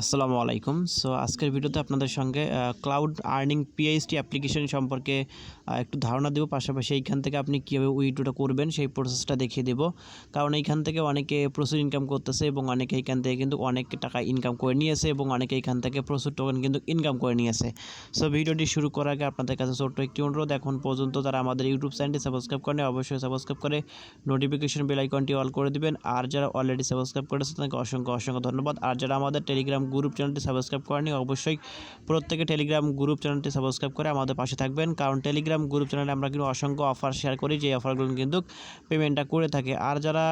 আসসালামু আলাইকুম। সো আজকের ভিডিওতে আপনাদের সঙ্গে ক্লাউড আর্নিং পিএইচটি অ্যাপ্লিকেশন সম্পর্কে একটু ধারণা দেবো। পাশাপাশি এইখান থেকে আপনি কীভাবে উইড্রোটা করবেন, সেই প্রসেসটা দেখিয়ে দেবো। কারণ এইখান থেকে অনেকে প্রচুর ইনকাম করতেছে এবং অনেকে এইখান থেকে কিন্তু অনেক টাকা ইনকাম করে নিয়েছে এবং অনেকে এইখান থেকে প্রচুর টোকেন কিন্তু ইনকাম করে নিয়েছে। সো ভিডিওটি শুরু করার আগে আপনাদের কাছে ছোট্ট একটি অনুরোধ। এখন পর্যন্ত তারা আমাদের ইউটিউব চ্যানেলটি সাবস্ক্রাইব করেন অবশ্যই সাবস্ক্রাইব করে নোটিফিকেশন বেল আইকনটি অল করে দিবেন। আর যারা অলরেডি সাবস্ক্রাইব করেছে, তাদেরকে অসংখ্য অসংখ্য ধন্যবাদ। আর যারা আমাদের টেলিগ্রাম গ্রুপ চ্যানেলটি সাবস্ক্রাইব করেনি অবশ্যই প্রত্যেকে টেলিগ্রাম গ্রুপ চ্যানেলটি সাবস্ক্রাইব করে আমাদের পাশে থাকবেন। কারণ টেলিগ্রাম গ্রুপ চ্যানেলে আমরা কিন্তু অসংখ্য অফার শেয়ার করি যে অফারগুলো কিন্তু পেমেন্টটা করে থাকে। আর যারা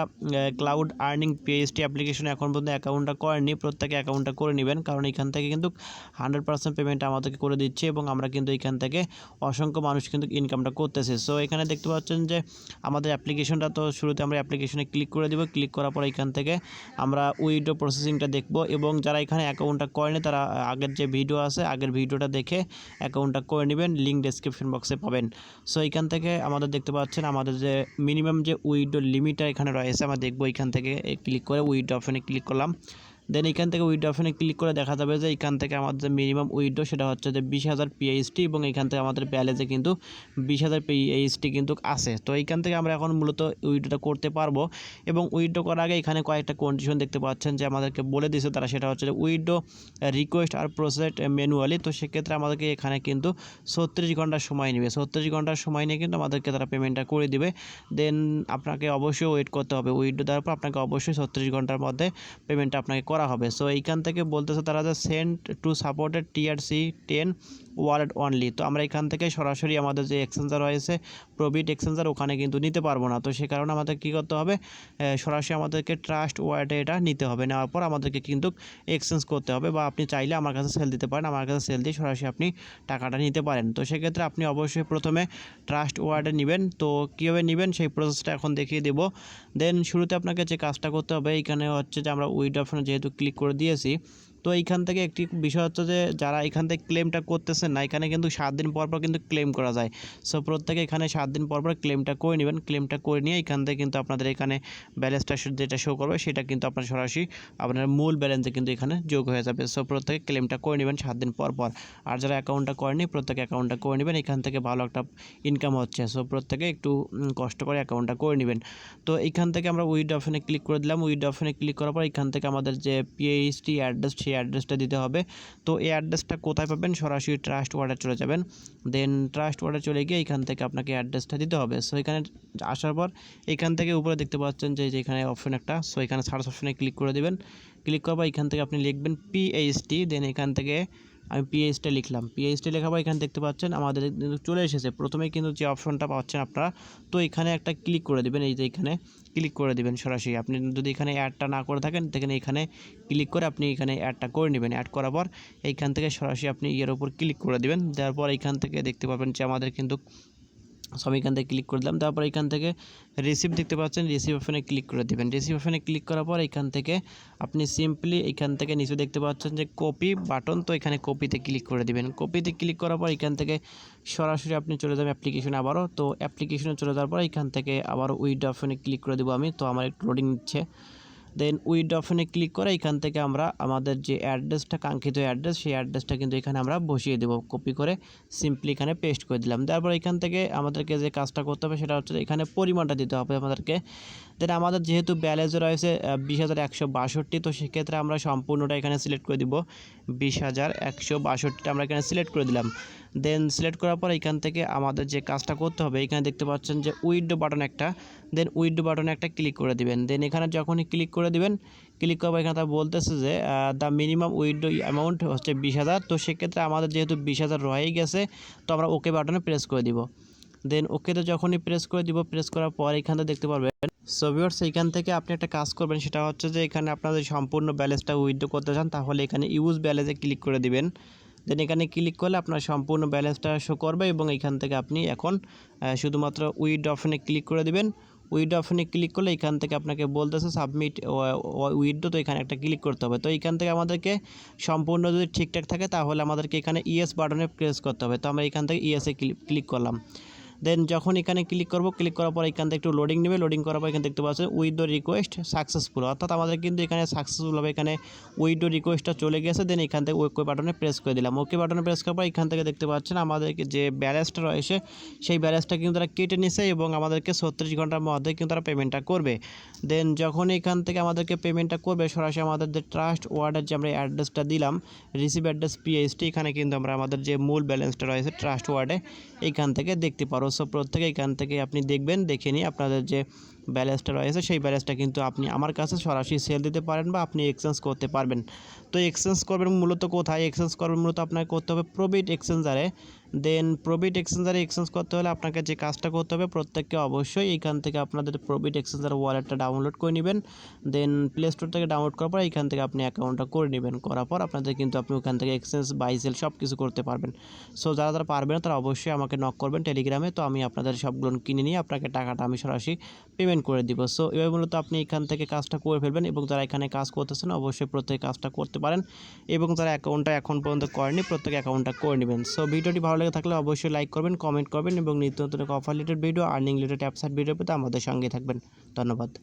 ক্লাউড আর্নিং পিএইচটি অ্যাপ্লিকেশনে এখন পর্যন্ত অ্যাকাউন্টটা করেনি প্রত্যেকে অ্যাকাউন্টটা করে নেবেন। কারণ এখান থেকে কিন্তু হান্ড্রেড পার্সেন্ট পেমেন্ট আমাদেরকে করে দিচ্ছে এবং আমরা কিন্তু এখান থেকে অসংখ্য মানুষ কিন্তু ইনকামটা করতেছে। সো এখানে দেখতে পাচ্ছেন যে আমাদের অ্যাপ্লিকেশনটা তো শুরুতে আমরা অ্যাপ্লিকেশনে ক্লিক করে দেবো। ক্লিক করার পর এখান থেকে আমরা উইডো প্রসেসিংটা দেখব এবং যারা এখানে অ্যাকাউন্টটা করেনি তারা আগের যে ভিডিও আছে, আগের ভিডিওটা দেখে অ্যাকাউন্টটা করে নেবেন। লিঙ্ক ডেসক্রিপশন বক্সে পাবেন। সো এখান থেকে আমাদের দেখতে পাচ্ছেন, আমাদের যে মিনিমাম যে উইডো লিমিটটা এখানে রয়েছে, আমরা দেখব এখান থেকে ক্লিক করে উইডো অপশানে ক্লিক করলাম। দেন এখান থেকে উইডো অপশনে ক্লিক করে দেখা যাবে যে এখান থেকে আমাদের যে মিনিমাম উইডো সেটা হচ্ছে যে বিশ হাজার পিএইচটি এবং এখান থেকে আমাদের ব্যালেন্সে কিন্তু বিশ হাজার পিএইচটি কিন্তু আছে। তো এইখান থেকে আমরা এখন মূলত উইডোটা করতে পারব এবং উইডো করার আগে এখানে কয়েকটা কন্ডিশন দেখতে পাচ্ছেন যে আমাদেরকে বলে দিয়েছে তারা। সেটা হচ্ছে যে উইডো রিকোয়েস্ট আর প্রসেস ম্যানুয়ালি তো সেক্ষেত্রে আমাদেরকে এখানে কিন্তু ছত্রিশ ঘণ্টার সময় নেবে। ছত্রিশ ঘণ্টার সময় নিয়ে কিন্তু আমাদেরকে তারা পেমেন্টটা করে দিবে। দেন আপনাকে অবশ্যই ওয়েট করতে হবে। উইডো দেওয়ার পর আপনাকে অবশ্যই ছত্রিশ ঘণ্টার মধ্যে পেমেন্টটা আপনাকে করা হবে। সো এইখান থেকে বলতেছে তারা যে send to supported TRC ten wallet only তো আমরা এখান থেকে সরাসরি আমাদের যে এক্সচেঞ্জার রয়েছে প্রবিট এক্সচেঞ্জার ওখানে কিন্তু নিতে পারব না। তো সে কারণে আমাদের কী করতে হবে? সরাসরি আমাদেরকে ট্রাস্ট ওয়ালেটে এটা নিতে হবে। নেওয়ার পর আমাদেরকে কিন্তু এক্সচেঞ্জ করতে হবে বা আপনি চাইলে আমার কাছে সেল দিতে পারেন। আমার কাছে সেল দিয়ে সরাসরি আপনি টাকাটা নিতে পারেন। তো সেক্ষেত্রে আপনি অবশ্যই প্রথমে ট্রাস্ট ওয়ার্ডে নেবেন। তো কীভাবে নেবেন? সেই প্রসেসটা এখন দেখিয়ে দেবো। দেন শুরুতে আপনাকে যে কাজটা করতে হবে, এইখানে হচ্ছে যে আমরা উইড অপশনে যেহেতু ক্লিক করে দিয়েছি তো এইখান থেকে একটি বিষয় হচ্ছে যে যারা এখান থেকে ক্লেমটা করতেছেন না, এখানে কিন্তু সাত দিন পর পর কিন্তু ক্লেম করা যায়। সো প্রত্যেকে এখানে সাত দিন পর পর ক্লেমটা করে নেবেন। ক্লেমটা করে নিয়ে এখান থেকে কিন্তু আপনাদের এখানে ব্যালেন্সটা যেটা শো করবে, সেটা কিন্তু আপনার সরাসরি আপনার মূল ব্যালেন্সে কিন্তু এখানে যোগ হয়ে যাবে। সো প্রত্যেকে ক্লেমটা করে নেবেন সাত দিন পর পর। আর যারা অ্যাকাউন্টটা করেনি প্রত্যেকে অ্যাকাউন্টটা করে নেবেন। এখান থেকে ভালো একটা ইনকাম হচ্ছে। সো প্রত্যেকে একটু কষ্ট করে অ্যাকাউন্টটা করে নেবেন। তো এখান থেকে আমরা উইড অপশনে ক্লিক করে দিলাম। উইড অপশনে ক্লিক করার পর এখান থেকে আমাদের যে পিএইচটি অ্যাড্রেস সেই অ্যাড্রেসটা দিতে হবে। তো এই অ্যাড্রেসটা কোথায় পাবেন? সরাসরি ট্রাস্ট ওয়ার্ডে চলে যাবেন। দেন ট্রাস্ট ওয়ার্ডে চলে গিয়ে এখান থেকে আপনাকে অ্যাড্রেসটা দিতে হবে। সো এখানে আসার পর এখান থেকে উপরে দেখতে পাচ্ছেন যে যে এখানে অপশন একটা। সো এখানে সার্চ অপশনে ক্লিক করে দেবেন। ক্লিক করার পর এখান থেকে আপনি লিখবেন পিএইচটি দেন এখান থেকে আমি পিএইচটা লিখলাম। পিএইচটা পর এখানে দেখতে পাচ্ছেন আমাদের চলে এসেছে। প্রথমেই কিন্তু যে অপশনটা পাচ্ছেন আপনারা, তো এখানে একটা ক্লিক করে দেবেন, এই যে এখানে ক্লিক করে দিবেন সরাসরি। আপনি যদি এখানে অ্যাডটা না করে থাকেন তাহলে এখানে ক্লিক করে আপনি এখানে অ্যাডটা করে নেবেন। অ্যাড করার পর এইখান থেকে সরাসরি আপনি ইয়ের উপর ক্লিক করে দিবেন। দেওয়ার পর এখান থেকে দেখতে পাবেন যে আমাদের কিন্তু সো আমি এখান থেকে ক্লিক করে দিলাম। তারপর এখান থেকে রিসিভ দেখতে পাচ্ছেন রিসিভ অপশনে ক্লিক করে দেবেন। রিসিভ অপশনে ক্লিক করার পর এখান থেকে আপনি সিম্পলি এখান থেকে নিচে দেখতে পাচ্ছেন যে কপি বাটন তো এখানে কপিতে ক্লিক করে দিবেন। কপিতে ক্লিক করার পর এখান থেকে সরাসরি আপনি চলে যাবেন অ্যাপ্লিকেশনে আবারও। তো অ্যাপ্লিকেশনে চলে যাওয়ার পর এখান থেকে আবারও উইড অপশনে ক্লিক করে দেবো আমি। তো আমার একটু লোডিং নিচ্ছে। দেন উইড অপশনে ক্লিক করে এখান থেকে আমরা আমাদের যে অ্যাড্রেসটা কাঙ্ক্ষিত অ্যাড্রেস সেই অ্যাড্রেসটা কিন্তু এখানে আমরা বসিয়ে দেবো। কপি করে সিম্পলি এখানে পেস্ট করে দিলাম। তারপর এখান থেকে আমাদেরকে যে কাজটা করতে হবে সেটা হচ্ছে এখানে পরিমাণটা দিতে হবে আমাদেরকে। দেন আমাদের যেহেতু ব্যালেন্স রয়েছে বিশ হাজার একশো বাষট্টি, তো সেক্ষেত্রে আমরা সম্পূর্ণটা এখানে সিলেক্ট করে দিব। বিশ হাজার একশো বাষট্টিটা আমরা এখানে সিলেক্ট করে দিলাম। দেন সিলেক্ট করার পর এখান থেকে আমাদের যে কাজটা করতে হবে, এখানে দেখতে পাচ্ছেন যে উইডো বাটন একটা। দেন উইডো বাটনে একটা ক্লিক করে দিবেন। দেন এখানে যখনই ক্লিক করে দিবেন ক্লিক করব এখানে তা বলতেছে যে দ্য মিনিমাম উইডো অ্যামাউন্ট হচ্ছে বিশ হাজার। তো সেক্ষেত্রে আমাদের যেহেতু বিশ হাজার রয়েই গেছে, তো আমরা ওকে বাটনে প্রেস করে দিব। দেন ওকেতে যখনই প্রেস করে দিব প্রেস করার পর এখানে দেখতে পারবেন সো ভিউয়ার্স এইখান থেকে আপনি একটা কাজ করবেন, সেটা হচ্ছে যে এখানে আপনাদের সম্পূর্ণ ব্যালেন্সটা উইথড্র করতে চান, তাহলে এখানে ইউজ ব্যালেন্সে ক্লিক করে দিবেন। দেন এখানে ক্লিক করলে আপনার সম্পূর্ণ ব্যালেন্সটা শো করবে এবং এখান থেকে আপনি এখন শুধুমাত্র উইড অপশনে ক্লিক করে দিবেন। উইড অপশনে ক্লিক করলে এখান থেকে আপনাকে বলতেছে সাবমিট উইডো তো এখানে একটা ক্লিক করতে হবে। তো এখান থেকে আমাদেরকে সম্পূর্ণ যদি ঠিকঠাক থাকে তাহলে আমাদেরকে এখানে ইএস বাটনে প্রেস করতে হবে। তো আমরা এখান থেকে ইএসএ ক্লিক করলাম। দেন যখন এখানে ক্লিক করব ক্লিক করার পর এখান থেকে একটু লোডিং নেবে লোডিং করার পর এখানে দেখতে পাচ্ছেন উইথ রিকোয়েস্ট সাকসেসফুল অর্থাৎ আমাদের কিন্তু এখানে সাকসেসফুল হবে এখানে উইডো রিকোয়েস্টটা চলে গেছে। দেন এখান থেকে ওকে বাটনে প্রেস করে দিলাম। ওকে বাটনে প্রেস করার পর এখান থেকে দেখতে পাচ্ছেন আমাদের যে ব্যালেন্সটা রয়েছে, সেই ব্যালেন্সটা কিন্তু তারা কেটে নিছে এবং আমাদেরকে ছত্রিশ ঘণ্টার মধ্যে কিন্তু তারা পেমেন্টটা করবে। দেন যখন এখান থেকে আমাদেরকে পেমেন্টটা করবে, সরাসরি আমাদের যে ট্রাস্ট ওয়ার্ডের যে আমরা অ্যাড্রেসটা দিলাম রিসিভ অ্যাড্রেস পিএইচটি এখানে কিন্তু আমরা আমাদের যে মূল ব্যালেন্সটা রয়েছে ট্রাস্ট ওয়ার্ডে এইখান থেকে দেখতে পারো। সো প্রত্যেকে এখান থেকে আপনি দেখবেন দেখে নিয়ে আপনাদের যে ব্যালেন্সটা রয়েছে, সেই ব্যালেন্সটা কিন্তু আপনি আমার কাছে সরাসরি সেল দিতে পারেন বা আপনি এক্সচেঞ্জ করতে পারবেন। তো এক্সচেঞ্জ করবেন মূলত কোথায়? এক্সচেঞ্জ করবেন মূলত আপনাকে করতে হবে প্রবিট এক্সচেঞ্জারে দেন প্রবিট এক্সচেঞ্জারে এক্সচেঞ্জ করতে হলে আপনাকে যে কাজটা করতে হবে, প্রত্যেককে অবশ্যই এইখান থেকে আপনাদের প্রবিট এক্সচেঞ্জার ওয়ালেটটা ডাউনলোড করে নেবেন। দেন প্লে স্টোর থেকে ডাউনলোড করার পর এইখান থেকে আপনি অ্যাকাউন্টটা করে নেবেন। করার পর আপনাদের কিন্তু আপনি ওখান থেকে এক্সচেঞ্জ বাই সেল সব কিছু করতে পারবেন। সো যারা যারা পারবেন তারা অবশ্যই আমাকে নক করবেন টেলিগ্রামে তো আমি আপনাদের সবগুলো কিনে নিয়ে আপনাকে টাকাটা আমি সরাসরি পেমেন্ট করে দিব। সো এভাবে মূলত আপনি এখান থেকে কাজটা করে ফেলবেন এবং যারা এখানে কাজ করতেছেন অবশ্যই প্রত্যেক কাজটা করতে পারেন এবং যারা অ্যাকাউন্টটা এখন পর্যন্ত করেনি প্রত্যেক অ্যাকাউন্টটা করে নেবেন। সো ভিডিওটি ভালো লেগে থাকলে অবশ্যই লাইক করবেন কমেন্ট করবেন এবং নিত্য নতুন offer related video earning related app site video পেতে আমাদের সঙ্গে থাকবেন। ধন্যবাদ।